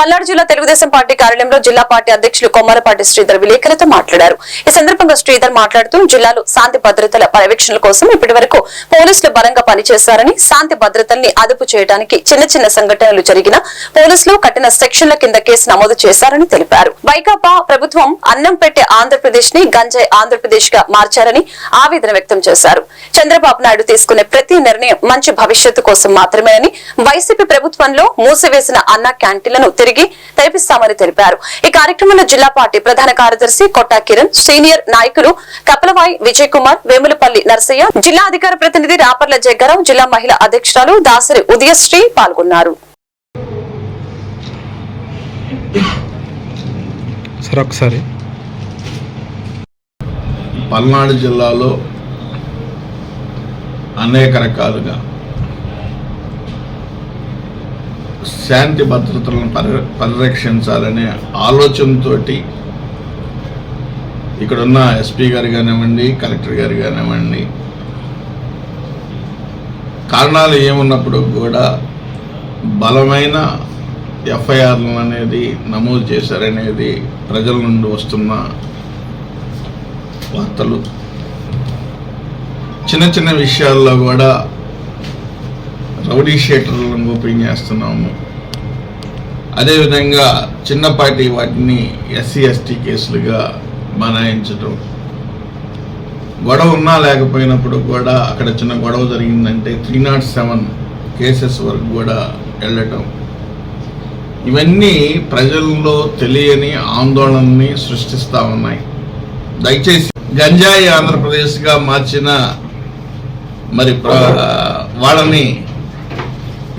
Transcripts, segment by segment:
పల్నాడు జిల్లా తెలుగుదేశం పార్టీ కార్యాలయంలో జిల్లా పార్టీ అధ్యక్షులు కొమ్మరపాటి శ్రీధర్ విలేకరులతో మాట్లాడారు. ఈ సందర్భంగా శ్రీధర్ మాట్లాడుతూ జిల్లాలో శాంతి భద్రతల పర్యవేక్షణ కోసం ఇప్పటి వరకు పోలీసులు బలంగా పనిచేశారని శాంతి భద్రతల్ని అదుపు చేయడానికి చిన్న చిన్న సంఘటనలు జరిగిన పోలీసులు కఠిన సెక్షన్ల కింద కేసు నమోదు చేశారని తెలిపారు. వైకాపా ప్రభుత్వం అన్నం పెట్టే ఆంధ్రప్రదేశ్ని గంజాయి ఆంధ్రప్రదేశ్గా మార్చారని ఆవేదన వ్యక్తం చేశారు. చంద్రబాబు నాయుడు తీసుకునే ప్రతి నిర్ణయం మంచి భవిష్యత్తు కోసం మాత్రమేనని వైసీపీ ప్రభుత్వంలో మూసివేసిన అన్న క్యాంటీన్లను తిరిగి తెరిపిస్తామని తెలిపారు. ఈ కార్యక్రమంలో జిల్లా పార్టీ ప్రధాన కార్యదర్శి కొట్టా కిరణ్ సీనియర్ నాయకులు కపలవాయి విజయ్ కుమార్ వేములపల్లి నర్సయ్య జిల్లా అధికార ప్రతినిధి రాపర్ల జగ్గారావు జిల్లా మహిళా అధ్యక్షురాలు దాసరి ఉదయశ్రీ పాల్గొన్నారు. సార్ ఒకసారి. పల్నాడు జిల్లాలో అనేక రకాలుగా శాంతి భద్రతలను పరి పరిరక్షించాలనే ఆలోచనతో ఇక్కడున్న ఎస్పీ గారు కానివ్వండి కలెక్టర్ గారు కానివ్వండి కారణాలు ఏమున్నప్పుడు కూడా బలమైన ఎఫ్ఐఆర్లు అనేది నమోదు చేశారనేది ప్రజల నుండి వస్తున్న వార్తలు. చిన్న చిన్న విషయాల్లో కూడా రౌడీ షీటర్లను ఓపెన్ చేస్తున్నాము. అదేవిధంగా చిన్నపాటి వాటిని ఎస్సీ ఎస్టీ కేసులుగా బనాయించడం గొడవ ఉన్నా లేకపోయినప్పుడు కూడా అక్కడ చిన్న గొడవ జరిగిందంటే త్రీ నాట్ సెవెన్ కేసెస్ వరకు కూడా వెళ్ళటం. ఇవన్నీ ప్రజల్లో తెలియని ఆందోళనని సృష్టిస్తూ ఉన్నాయి. దయచేసి గంజాయి ఆంధ్రప్రదేశ్గా మార్చిన మరి వాళ్ళని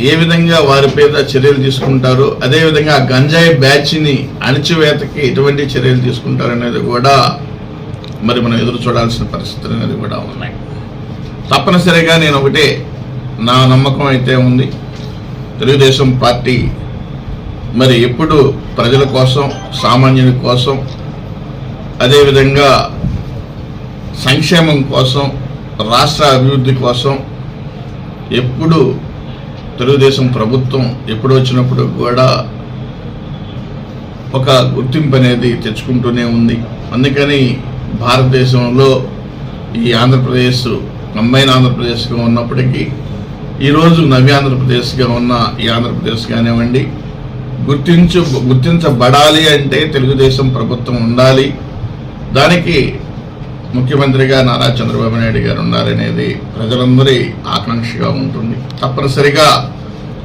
ఏ విధంగా వారి మీద చర్యలు తీసుకుంటారు అదేవిధంగా గంజాయి బ్యాచ్ని అణిచివేతకి ఎటువంటి చర్యలు తీసుకుంటారు అనేది కూడా మరి మనం ఎదురు చూడాల్సిన పరిస్థితులు అనేది కూడా ఉన్నాయి. తప్పనిసరిగా నేను ఒకటే నా నమ్మకం అయితే ఉంది. తెలుగుదేశం పార్టీ మరి ఎప్పుడు ప్రజల కోసం సామాన్యుని కోసం అదేవిధంగా సంక్షేమం కోసం రాష్ట్ర అభివృద్ధి కోసం ఎప్పుడు తెలుగుదేశం ప్రభుత్వం ఎప్పుడు వచ్చినప్పుడు కూడా ఒక గుర్తింపు అనేది తెచ్చుకుంటూనే ఉంది. అందుకని భారతదేశంలో ఈ ఆంధ్రప్రదేశ్ కంబైన్ ఆంధ్రప్రదేశ్గా ఉన్నప్పటికీ ఈరోజు నవ్య ఆంధ్రప్రదేశ్గా ఉన్న ఈ ఆంధ్రప్రదేశ్ కానివ్వండి గుర్తించు గుర్తించబడాలి అంటే తెలుగుదేశం ప్రభుత్వం ఉండాలి. దానికి ముఖ్యమంత్రిగా నారా చంద్రబాబు నాయుడు గారు ఉన్నారనేది ప్రజలందరి ఆకాంక్షగా ఉంటుంది. తప్పనిసరిగా